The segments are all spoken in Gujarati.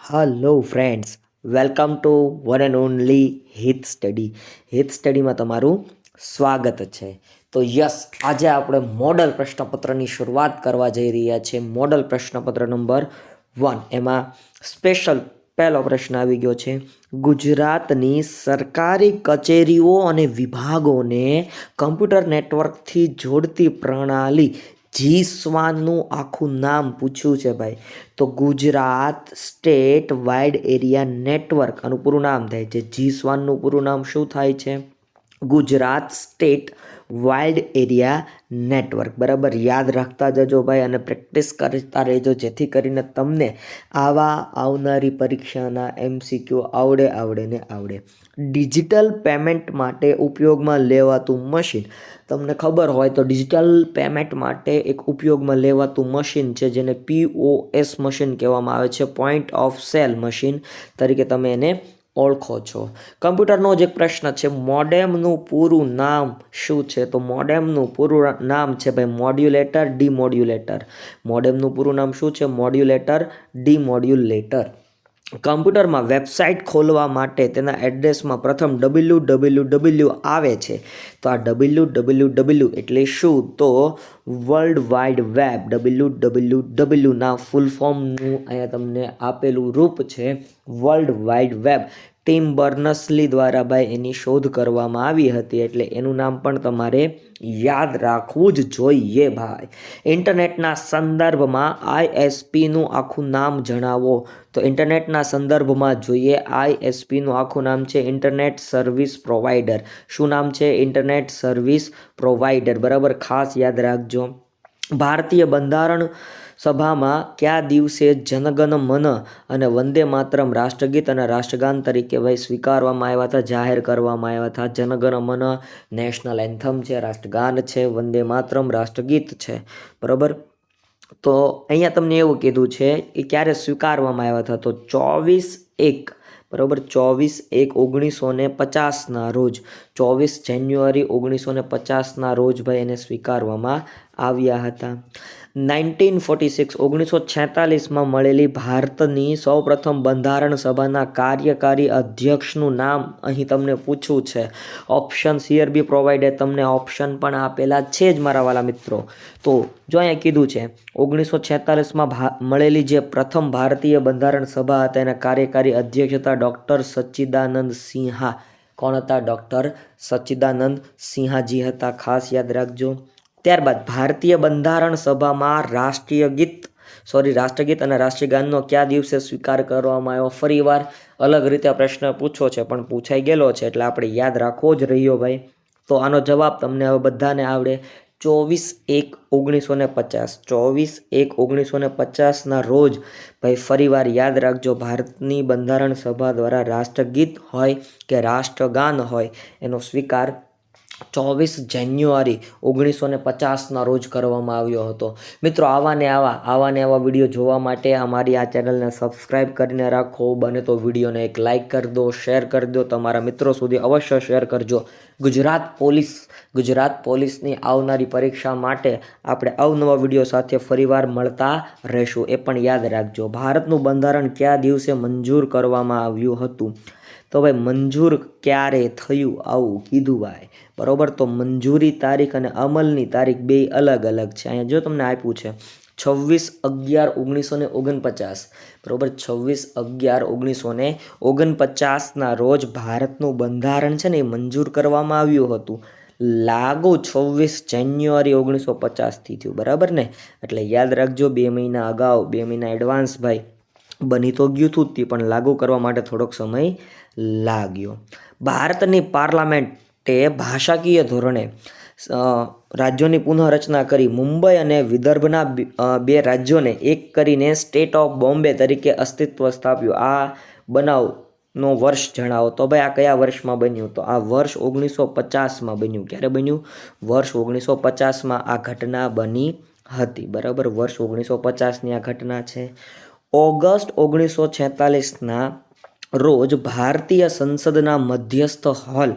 Hello friends welcome to one and only Hit study Hit સ્ટડીમાં તમારું સ્વાગત છે. તો યસ, આજે આપણે મોડલ પ્રશ્નપત્રની શરૂઆત કરવા જઈ રહ્યા છીએ. મોડલ પ્રશ્નપત્ર નંબર વન એમાં સ્પેશિયલ પહેલો પ્રશ્ન આવી ગયો છે. ગુજરાતની સરકારી કચેરીઓ અને વિભાગોને કમ્પ્યુટર નેટવર્કથી જોડતી પ્રણાલી જી સ્વાનનું આખું નામ પૂછ્યું છે ભાઈ. તો Gujarat state wide area network આનું પૂરું નામ થાય છે. જી સ્વાનનું પૂરું નામ શું થાય છે? Gujarat state wild area network. બરાબર? યાદ રાખતા જજો ભાઈ અને પ્રેક્ટિસ કરતા રહેજો, જેથી કરીને તમને આવા આવનારી પરીક્ષાના એમસીક્યુ આવડે આવડે ને આવડે. ડિજિટલ પેમેન્ટ માટે ઉપયોગમાં લેવાતું મશીન. તમને ખબર હોય તો ડિજિટલ પેમેન્ટ માટે એક ઉપયોગમાં લેવાતું મશીન છે, જેને પીઓએસ મશીન કહેવામાં આવે છે પોઈન્ટ ઓફ સેલ મશીન. તરીકે તમે એને ઓળખો છો. કમ્પ્યુટરનો જ એક પ્રશ્ન છે, મોડેમનું પૂરું નામ શું છે? તો મોડેમનું પૂરું નામ છે ભાઈ મોડ્યુલેટર ડીમોડ્યુલેટર. મોડેમનું પૂરું નામ શું છે? Modulator demodulator. કમ્પ્યુટરમાં વેબસાઇટ ખોલવા માટે તેના એડ્રેસમાં પ્રથમ ડબલ્યુ ડબલ્યુ ડબલ્યુ આવે છે. તો આ ડબલ્યુ ડબલ્યુ ડબલ્યુ એટલે શું? તો world wide web W W ડબલ્યુના full ફોર્મનું અહીંયા તમને આપેલું રૂપ છે world wide web. Tim Berners Lee દ્વારા ભાઈ એની શોધ કરવામાં આવી હતી એટલે એનું નામ પણ તમારે યાદ રાખવું જ જોઈએ ભાઈ. ઇન્ટરનેટના સંદર્ભમાં આઈએસપીનું આખું નામ જણાવો. તો ઇન્ટરનેટના સંદર્ભમાં જોઈએ, આઈએસપીનું આખું નામ છે ઇન્ટરનેટ સર્વિસ પ્રોવાઈડર શું નામ છે? ઇન્ટરનેટ સર્વિસ પ્રોવાઈડર બરાબર, ખાસ યાદ રાખજો. ભારતીય બંધારણ સભામાં કયા દિવસે જનગણ મન અને વંદે માતરમ રાષ્ટ્રગીત અને રાષ્ટ્રગાન તરીકે ભાઈ સ્વીકારવામાં આવ્યા હતા? જાહેર કરવામાં આવ્યા હતા. જનગણ મન નેશનલ એન્થમ છે, રાષ્ટ્રગાન છે, વંદે માતરમ રાષ્ટ્રગીત છે. બરાબર? તો અહીંયા તમને એવું કીધું છે એ ક્યારે સ્વીકારવામાં આવ્યા હતા? તો ચોવીસ એક, બરાબર? ચોવીસ એક ઓગણીસો ને પચાસના રોજ ચોવીસ જાન્યુઆરી ઓગણીસો ને પચાસના રોજ ભાઈ એને સ્વીકારવામાં આવ્યા હતા. નાઇન્ટીન ફોર્ટી સિક્સ, ઓગણીસો છેતાલીસમાં મળેલી ભારતની સૌપ્રથમ બંધારણ સભાના કાર્યકારી અધ્યક્ષનું નામ અહીં તમને પૂછવું છે. ઓપ્શન સીઆર બી પ્રોવાઈડે તમને ઓપ્શન પણ આપેલા છે જ મારા વાલા મિત્રો. તો જો અહીંયા કીધું છે, ઓગણીસો છેતાલીસમાં મળેલી જે પ્રથમ ભારતીય બંધારણ સભા હતા એના કાર્યકારી અધ્યક્ષ હતા ડૉક્ટર સચ્ચિદાનંદ સિંહા. કોણ હતા? ડૉક્ટર સચ્ચિદાનંદ સિંહાજી હતા. ખાસ યાદ રાખજો. ત્યારબાદ ભારતીય બંધારણ સભામાં રાષ્ટ્રીય ગીત સોરી રાષ્ટ્રગીત અને રાષ્ટ્રીય ગાનનો કયા દિવસે સ્વીકાર કરવામાં આવ્યો? ફરીવાર અલગ રીતે પ્રશ્ન પૂછો છે, પણ પૂછાઈ ગયેલો છે, એટલે આપણે યાદ રાખવો જ રહ્યો ભાઈ. તો આનો જવાબ તમને હવે બધાને આવડે. ચોવીસ એક ઓગણીસો ને પચાસ. ચોવીસ એક ઓગણીસો ને પચાસના રોજ ભાઈ ફરીવાર યાદ રાખજો, ભારતની બંધારણ સભા દ્વારા રાષ્ટ્રગીત હોય કે રાષ્ટ્રગાન હોય એનો સ્વીકાર ચોવીસ જાન્યુઆરી ઓગણીસો ને પચાસના રોજ કરવામાં આવ્યો હતો. મિત્રો આવા ને આવા આવા ને આવા વીડિયો જોવા માટે અમારી આ ચેનલને સબસ્ક્રાઈબ કરીને રાખો. બને તો વિડીયોને એક લાઇક કરી દો, શેર કરી દો, તમારા મિત્રો સુધી અવશ્ય શેર કરજો. ગુજરાત પોલીસ, ગુજરાત પોલીસની આવનારી પરીક્ષા માટે આપણે અવનવા વીડિયો સાથે ફરીવાર મળતા રહેશું. એ પણ યાદ રાખજો. ભારતનું બંધારણ કયા દિવસે મંજૂર કરવામાં આવ્યું હતું? તો ભાઈ મંજૂર ક્યારે થયું આવું કીધું ભાઈ? બરાબર? તો મંજૂરી તારીખ અને અમલની તારીખ બે અલગ અલગ છે. અહીંયા જો તમને આપ્યું છે, છવ્વીસ અગિયાર ઓગણીસો ને ઓગણપચાસ. બરાબર? છવ્વીસ અગિયાર ઓગણીસો ને ઓગણપચાસના રોજ ભારતનું બંધારણ છે ને એ મંજૂર કરવામાં આવ્યું હતું. લાગુ છવ્વીસ જાન્યુઆરી ઓગણીસો પચાસથી થયું. બરાબર ને? એટલે યાદ રાખજો, બે મહિના અગાઉ, બે મહિના એડવાન્સ ભાઈ બની તો ગયું હતું તે, પણ લાગુ કરવા માટે થોડોક સમય લાગ્યો. ભારતની પાર્લામેન્ટે ભાષાકીય ધોરણે રાજ્યોની પુનઃરચના કરી મુંબઈ અને વિદર્ભના બે રાજ્યોને એક કરીને સ્ટેટ ઓફ બોમ્બે તરીકે અસ્તિત્વ સ્થાપ્યું. આ બનાવનો વર્ષ જણાવો. તો ભાઈ આ કયા વર્ષમાં બન્યું? તો આ વર્ષ ઓગણીસો પચાસમાં બન્યું. ક્યારે બન્યું? વર્ષ ઓગણીસો પચાસમાં આ ઘટના બની હતી. બરાબર? વર્ષ ઓગણીસો પચાસની આ ઘટના છે. ઓગસ્ટ ઓગણીસો છેતાલીસના રોજ ભારતીય સંસદના મધ્યસ્થ હોલ,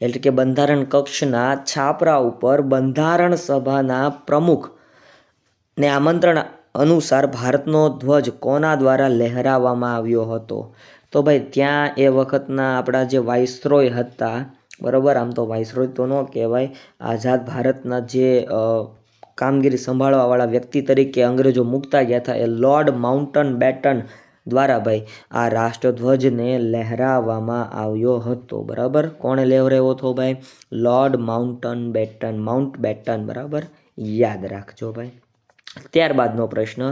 એટલે કે બંધારણ કક્ષના છાપરા ઉપર બંધારણ સભાના પ્રમુખ ને આમંત્રણ અનુસાર ભારતનો ધ્વજ કોના દ્વારા લહેરાવવામાં આવ્યો હતો? તો ભાઈ, ત્યાં એ વખતના આપણા જે વાઇસરોય હતા, બરાબર? આમ તો વાઇસરોય તો ન કહેવાય, આઝાદ ભારતના જે કામગીરી સંભાળવાવાળા વ્યક્તિ તરીકે અંગ્રેજો મૂકતા ગયા હતા, એ લોર્ડ માઉન્ટન બેટન દ્વારા ભાઈ, આ રાષ્ટ્રધ્વજને લહેરાવવામાં આવ્યો હતો. બરાબર? કોણે લહેરાવ્યો હતો ભાઈ? લોર્ડ માઉન્ટન બેટન માઉન્ટ બેટન બરાબર? યાદ રાખજો ભાઈ. ત્યારબાદનો પ્રશ્ન,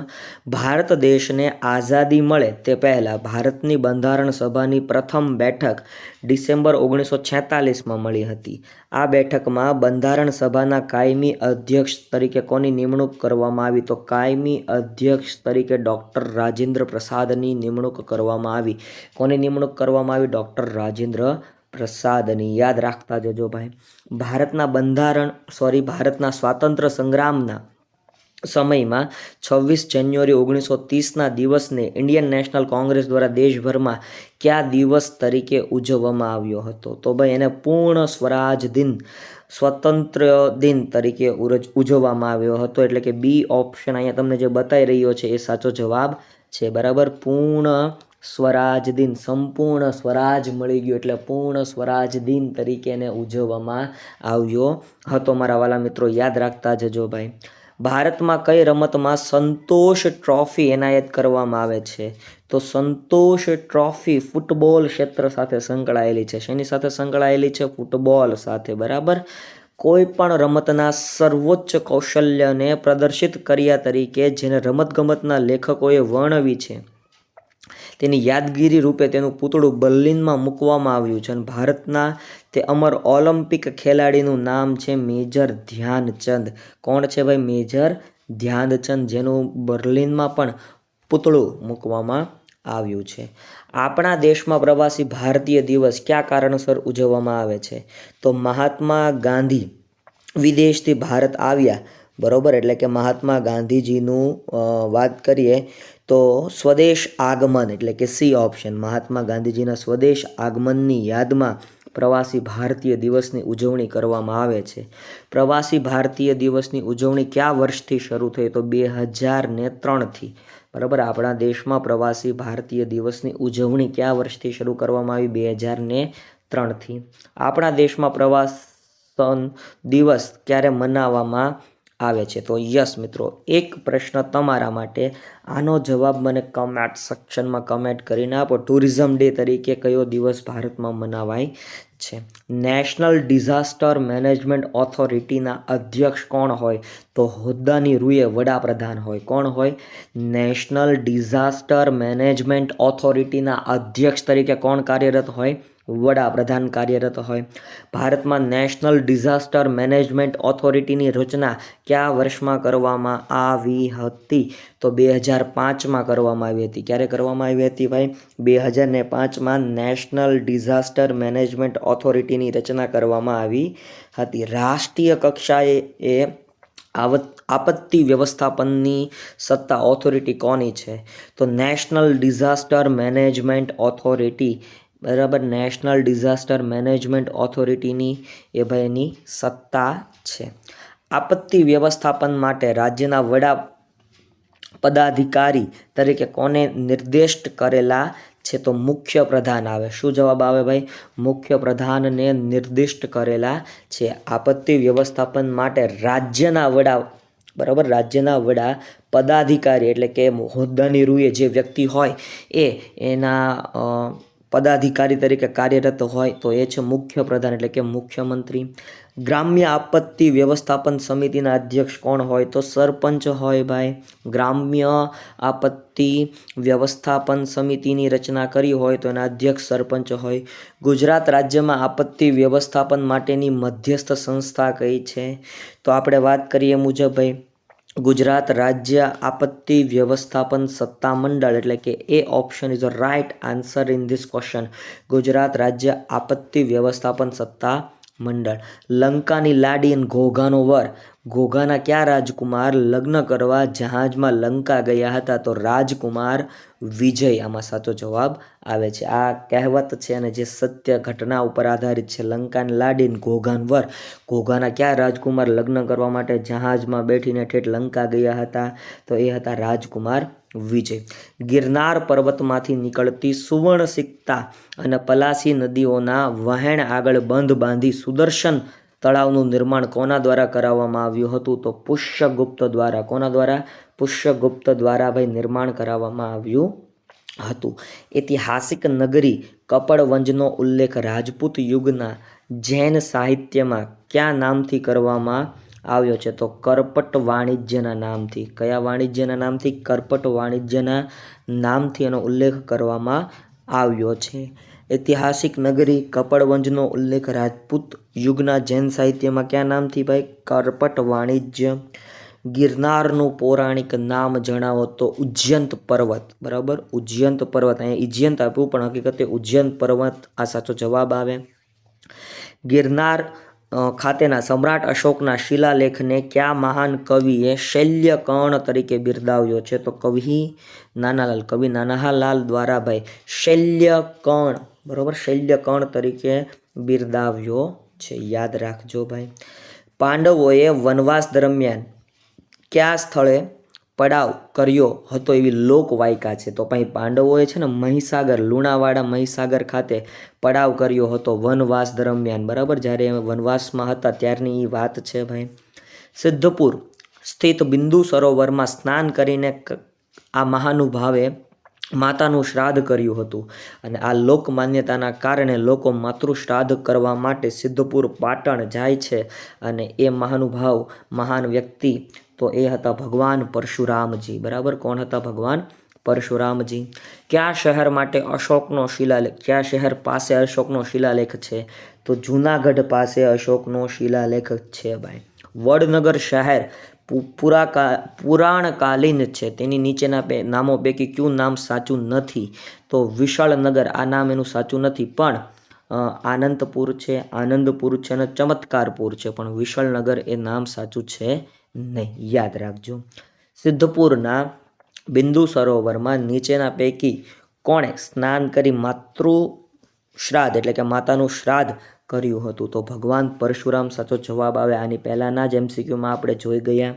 ભારત દેશને આઝાદી મળે તે પહેલાં ભારતની બંધારણ સભાની પ્રથમ બેઠક ડિસેમ્બર ઓગણીસો છેતાલીસમાં મળી હતી. આ બેઠકમાં બંધારણ સભાના કાયમી અધ્યક્ષ તરીકે કોની નિમણૂક કરવામાં આવી? તો કાયમી અધ્યક્ષ તરીકે ડૉક્ટર રાજેન્દ્ર પ્રસાદની નિમણૂક કરવામાં આવી. કોની નિમણૂક કરવામાં આવી? ડૉક્ટર રાજેન્દ્ર પ્રસાદની. યાદ રાખતા જજો ભાઈ. ભારતના બંધારણ, સોરી, ભારતના સ્વાતંત્ર્ય સંગ્રામના સમયમાં છવ્વીસ જાન્યુઆરી ઓગણીસો ત્રીસના દિવસને ઇન્ડિયન નેશનલ કોંગ્રેસ દ્વારા દેશભરમાં કયા દિવસ તરીકે ઉજવવામાં આવ્યો હતો? તો ભાઈ, એને પૂર્ણ સ્વરાજ દિન, સ્વતંત્ર દિન તરીકે ઉજવવામાં આવ્યો હતો. એટલે કે બી ઓપ્શન અહીંયા તમને જે બતાવી રહ્યો છે એ સાચો જવાબ છે. બરાબર? પૂર્ણ સ્વરાજ દિન, સંપૂર્ણ સ્વરાજ મળી ગયું. એટલે પૂર્ણ સ્વરાજ દિન તરીકે એને ઉજવવામાં આવ્યો હતો. મારા વાલા મિત્રો, યાદ રાખતા જજો ભાઈ. ભારતમાં કઈ રમતમાં સંતોષ ટ્રોફી એનાયત કરવામાં આવે છે? તો સંતોષ ટ્રોફી ફૂટબોલ ક્ષેત્ર સાથે સંકળાયેલી છે. શેની સાથે સંકળાયેલી છે? ફૂટબોલ સાથે, બરાબર? કોઈ પણ રમતના સર્વોચ્ચ કૌશલ્યને પ્રદર્શિત કર્યા તરીકે, જેને રમતગમતના લેખકોએ વર્ણવી છે. તેની યાદગીરી રૂપે તેનું પૂતળું બર્લિનમાં મૂકવામાં આવ્યું છે અને ભારતના તે અમર ઓલિમ્પિક ખેલાડીનું નામ છે મેજર ધ્યાનચંદ. કોણ છે ભાઈ? મેજર ધ્યાનચંદ, જેનું બર્લિનમાં પણ પૂતળું મૂકવામાં આવ્યું છે. આપણા દેશમાં પ્રવાસી ભારતીય દિવસ કયા કારણસર ઉજવવામાં આવે છે? તો મહાત્મા ગાંધી વિદેશથી ભારત આવ્યા. બરોબર? એટલે કે મહાત્મા ગાંધીજીનું વાત કરીએ તો સ્વદેશ આગમન એટલે કે સી ઓપ્શન. મહાત્મા ગાંધીજીના સ્વદેશ આગમનની યાદમાં પ્રવાસી ભારતીય દિવસની ઉજવણી કરવામાં આવે છે. પ્રવાસી ભારતીય દિવસની ઉજવણી કયા વર્ષથી શરૂ થઈ? તો બે હજાર ને ત્રણથી બરાબર? આપણા દેશમાં પ્રવાસી ભારતીય દિવસની ઉજવણી કયા વર્ષથી શરૂ કરવામાં આવી? બે હજાર ને ત્રણથી આપણા દેશમાં પ્રવાસન દિવસ ક્યારે મનાવવામાં આવે છે. તો યસ મિત્રો, એક પ્રશ્ન તમારા માટે. આનો જવાબ મને કમેન્ટ સેક્શનમાં કમેન્ટ કરીને આપો. ટુરિઝમ ડે તરીકે કયો દિવસ ભારતમાં મનાવાય છે? નેશનલ ડિઝાસ્ટર મેનેજમેન્ટ ઓથોરિટીના અધ્યક્ષ કોણ હોય? તો હોદ્દાની રૂએ વડાપ્રધાન હોય. કોણ હોય? નેશનલ ડિઝાસ્ટર મેનેજમેન્ટ ઓથોરિટીના અધ્યક્ષ તરીકે કોણ કાર્યરત હોય? વડાપ્રધાન કાર્યરત હોય. ભારતમાં નેશનલ ડિઝાસ્ટર મેનેજમેન્ટ ઓથોરિટીની રચના કયા વર્ષમાં કરવામાં આવી હતી? તો બે હજાર પાંચમાં કરવામાં આવી હતી. ક્યારે કરવામાં આવી હતી ભાઈ? બે હજાર ને પાંચમાં નેશનલ ડિઝાસ્ટર મેનેજમેન્ટ ઓથોરિટીની રચના કરવામાં આવી હતી. રાષ્ટ્રીય કક્ષાએ એ આપત્તિ વ્યવસ્થાપનની સત્તા ઓથોરિટી કોની છે? તો નેશનલ ડિઝાસ્ટર મેનેજમેન્ટ ઓથોરિટી બરાબર? નેશનલ ડિઝાસ્ટર મેનેજમેન્ટ ઓથોરિટીની એ ભાઈ એની સત્તા છે. આપત્તિ વ્યવસ્થાપન માટે રાજ્યના વડા પદાધિકારી તરીકે કોને નિર્દિષ્ટ કરેલા છે તો મુખ્ય પ્રધાન આવે. શું જવાબ આવે ભાઈ? મુખ્ય પ્રધાનને નિર્દિષ્ટ કરેલા છે આપત્તિ વ્યવસ્થાપન માટે રાજ્યના વડા, બરાબર? રાજ્યના વડા પદાધિકારી એટલે કે હોદ્દાની રૂએ જે વ્યક્તિ હોય એ, એના પદાધિકારી તરીકે કાર્યરત હોય તો એ છે મુખ્ય પ્રધાન એટલે કે મુખ્યમંત્રી. ગ્રામ્ય આપત્તિ વ્યવસ્થાપન સમિતિના અધ્યક્ષ કોણ હોય તો સરપંચ હોય ભાઈ. ગ્રામ્ય આપત્તિ વ્યવસ્થાપન સમિતિની રચના કરી હોય તો એના અધ્યક્ષ સરપંચ હોય. ગુજરાત રાજ્યમાં આપત્તિ વ્યવસ્થાપન માટેની મધ્યસ્થ સંસ્થા કઈ છે? તો આપણે વાત કરીએ મુજબ ભાઈ. ગુજરાત રાજ્ય આપત્તિ વ્યવસ્થાપન સત્તા મંડળ એટલે કે A option is a right answer in this question Gujarat રાજ્ય આપત્તિ વ્યવસ્થાપન સત્તા મંડળ લંકાની લાડી અને ઘોઘાનો વર. ઘોઘાના કયા રાજકુમાર લગ્ન કરવા જહાજમાં લંકા ગયા હતા તો રાજકુમાર વિજય આમાં સાચો જવાબ આવે છે. આ કહેવત છે અને જે સત્ય ઘટના ઉપર આધારિત છે. લંકાન લાડીન ઘોઘાન વર. ઘોઘાના કયા રાજકુમાર લગ્ન કરવા માટે જહાજમાં બેઠીને ઠેઠ લંકા ગયા હતા તો એ હતા રાજકુમાર વિજય. ગિરનાર પર્વતમાંથી નીકળતી સુવર્ણ સિક્તા અને પલાસી નદીઓના વહેણ આગળ બંધ બાંધી સુદર્શન તળાવનું નિર્માણ કોના દ્વારા કરાવવામાં આવ્યું હતું? તો પુષ્યગુપ્ત દ્વારા. કોના દ્વારા? પુષ્યગુપ્ત દ્વારા ભાઈ નિર્માણ કરાવવામાં આવ્યું હતું. ઐતિહાસિક નગરી કપડવંજનો ઉલ્લેખ રાજપૂત યુગના જૈન સાહિત્યમાં કયા નામથી કરવામાં આવ્યો છે? તો કરપટ વાણિજ્યના નામથી. કયા વાણિજ્યના નામથી? કરપટ વાણિજ્યના નામથી એનો ઉલ્લેખ કરવામાં આવ્યો છે. ઐતિહાસિક નગરી કપડવંજનો ઉલ્લેખ રાજપૂત યુગના જૈન સાહિત્યમાં ક્યાં નામથી ભાઈ? કરપટ વાણિજ્ય. ગિરનારનું પૌરાણિક નામ જણાવો તો ઉજ્જયંત પર્વત. બરાબર? ઉજ્જયંત પર્વત. અહીંયા ઇજ્યંત આપ્યું, પણ હકીકતે ઉજ્જયંત પર્વત આ સાચો જવાબ આવે. ગિરનાર ખાતેના સમ્રાટ અશોકના શિલાલેખને કયા મહાન કવિએ શૈલ્યકર્ણ તરીકે બિરદાવ્યો છે? તો કવિ નાનાલાલ કવિ નાનાલાલ દ્વારા ભાઈ શૈલ્યકર્ણ શૈલ્ય શૈલ્યકર્ણ તરીકે બિરદાવ્યો છે. યાદ રાખજો ભાઈ. પાંડવોએ વનવાસ દરમિયાન કયા સ્થળે પડાવ કર્યો હતો એવી લોકવાયકા છે. તો પછી પાંડવોએ છે ને મહીસાગર, લુણાવાડા મહીસાગર ખાતે પડાવ કર્યો હતો વનવાસ દરમિયાન. બરાબર? જ્યારે વનવાસમાં હતા ત્યારની એ વાત છે ભાઈ. સિદ્ધપુર સ્થિત બિંદુ સરોવરમાં સ્નાન કરીને આ મહાનુભાવે માતાનું શ્રાદ્ધ કર્યું હતું. અને આ લોક માન્યતાના કારણે લોકો માતૃ શ્રાદ્ધ કરવા માટે સિદ્ધપુર પાટણ જાય છે. અને એ મહાનુભાવ મહાન વ્યક્તિ તો એ હતા ભગવાન પરશુરામજી. બરાબર? કોણ હતા ભગવાન? પરશુરામજી. કયા શહેર માટે અશોકનો શિલાલેખ? કયા શહેર પાસે અશોકનો શિલાલેખ છે? તો જૂનાગઢ પાસે અશોકનો શિલાલેખ છે ભાઈ. વડનગર શહેર પુરાકા, પુરાણકાલીન છે. તેની નીચેના બે નામો પૈકી કયું નામ સાચું નથી? તો વિશાળનગર, આ નામ એનું સાચું નથી, પણ આનંદપુર છે આનંદપુર છે અને ચમત્કારપુર છે. પણ વિશાળનગર એ નામ સાચું છે નહીં. યાદ રાખજો. સિદ્ધપુરના બિંદુ સરોવરમાં નીચેના પૈકી કોણે સ્નાન કરી માતૃ શ્રાદ્ધ, એટલે કે માતાનું શ્રાદ્ધ કર્યું હતું? તો ભગવાન પરશુરામ સાચો જવાબ આવે. આની પહેલાંના જ એમસીક્યુમાં આપણે જોઈ ગયા.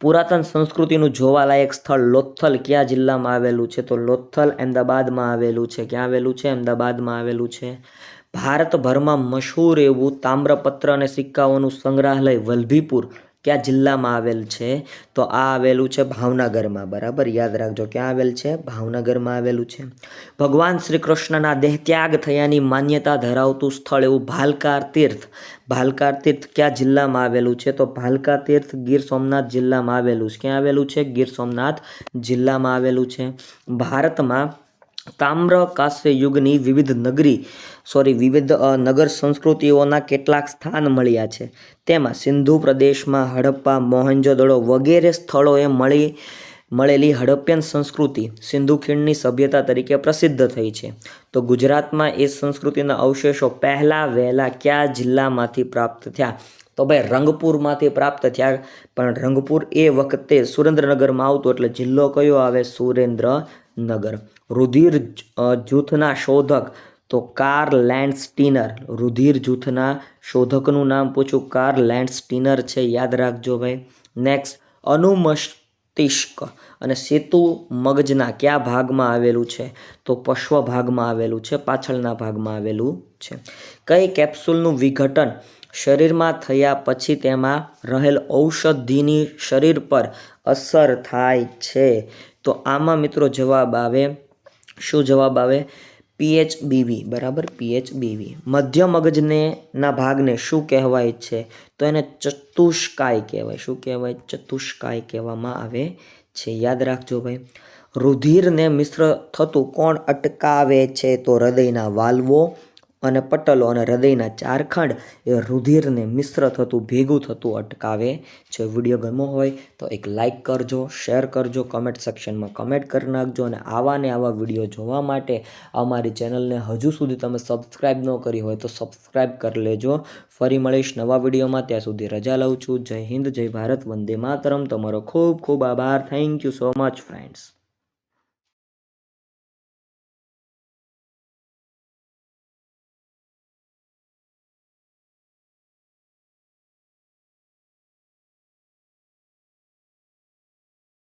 પુરાતન સંસ્કૃતિનું જોવાલાયક સ્થળ લોથલ. કયા જિલ્લામાં આવેલું છે? તો લોથલ અમદાવાદમાં આવેલું છે. ક્યાં આવેલું છે? અમદાવાદમાં આવેલું છે. ભારતભરમાં મશહૂર એવું તામ્રપત્ર અને સિક્કાઓનું સંગ્રહાલય વલભીપુર. કયા જિલ્લામાં આવેલ છે, તો આ આવેલું છે ભાવનગરમાં, બરાબર? યાદ રાખજો ક્યાં આવેલ છે, ભાવનગરમાં આવેલું છે. ભગવાન શ્રી કૃષ્ણના દેહ ત્યાગ થયાની માન્યતા ધરાવતું સ્થળ એવું ભાલકાર તીર્થ. ભાલકાર તીર્થ કયા જિલ્લામાં આવેલું છે? તો ભાલકા તીર્થ ગીર સોમનાથ જિલ્લામાં આવેલું છે. ક્યાં આવેલું છે? ગીર સોમનાથ જિલ્લામાં આવેલું છે. ભારતમાં તામ્ર કાશ્ય યુગની વિવિધ નગરી સોરી વિવિધ નગર સંસ્કૃતિઓના કેટલાક સ્થાન મળ્યા છે. તેમાં સિંધુ પ્રદેશમાં હડપ્પા, મોહનજોદડો વગેરે સ્થળોએ મળી, મળેલી હડપ્પન સંસ્કૃતિ સિંધુ ખીણની સભ્યતા તરીકે પ્રસિદ્ધ થઈ છે. તો ગુજરાતમાં એ સંસ્કૃતિના અવશેષો પહેલાં વહેલા કયા જિલ્લામાંથી પ્રાપ્ત થયા? તો ભાઈ, રંગપુરમાંથી પ્રાપ્ત થયા, પણ રંગપુર એ વખતે સુરેન્દ્રનગરમાં આવતું, એટલે જિલ્લો કયો આવે? સુરેન્દ્રનગર રુધિર જૂથના શોધક. તો કાર લેન્ડ સ્ટીનર રુધિર જૂથના શોધકનું નામ પૂછું. કાર લેન્ડ સ્ટીનર છે, યાદ રાખજો ભાઈ. નેક્સ્ટ અનુમસ્તિષ્ક અને સેતુ મગજના કયા ભાગમાં આવેલું છે? તો પશ્વ ભાગમાં આવેલું છે, પાછળના ભાગમાં આવેલું છે. કઈ કેપ્સ્યુલનું વિઘટન શરીરમાં થયા પછી તેમાં રહેલ ઔષધિની શરીર પર અસર થાય છે? તો આમાં મિત્રો જવાબ આવે, શું જવાબ આવે? પીએચબીવી બરાબર? પીએચબીવી મધ્ય મગજને ના ભાગને શું કહેવાય છે? તો એને ચતુષ્કાય કહેવાય. શું કહેવાય? ચતુષ્કાય કહેવામાં આવે છે. યાદ રાખજો ભાઈ. રુધિરને મિશ્ર થતું કોણ અટકાવે છે? તો હૃદયના વાલ્વો. અને પટલો અને હૃદયના ચાર ખંડ એ રુધિરને મિશ્ર થતું, ભેગું થતું અટકાવે છે. વીડિયો ગમો હોય તો એક લાઈક કરજો, શેર કરજો, કમેન્ટ સેક્શનમાં કમેન્ટ કરી નાખજો અને આવા ને આવા વીડિયો જોવા માટે અમારી ચેનલને હજુ સુધી તમે સબસ્ક્રાઈબ ન કરી હોય તો સબસ્ક્રાઈબ કરી લેજો. ફરી મળીશ નવા વિડીયોમાં. ત્યાં સુધી રજા લઉં છું. જય હિન્દ, જય ભારત, વંદે માતરમ. તમારો ખૂબ ખૂબ આભાર. Thank you so much friends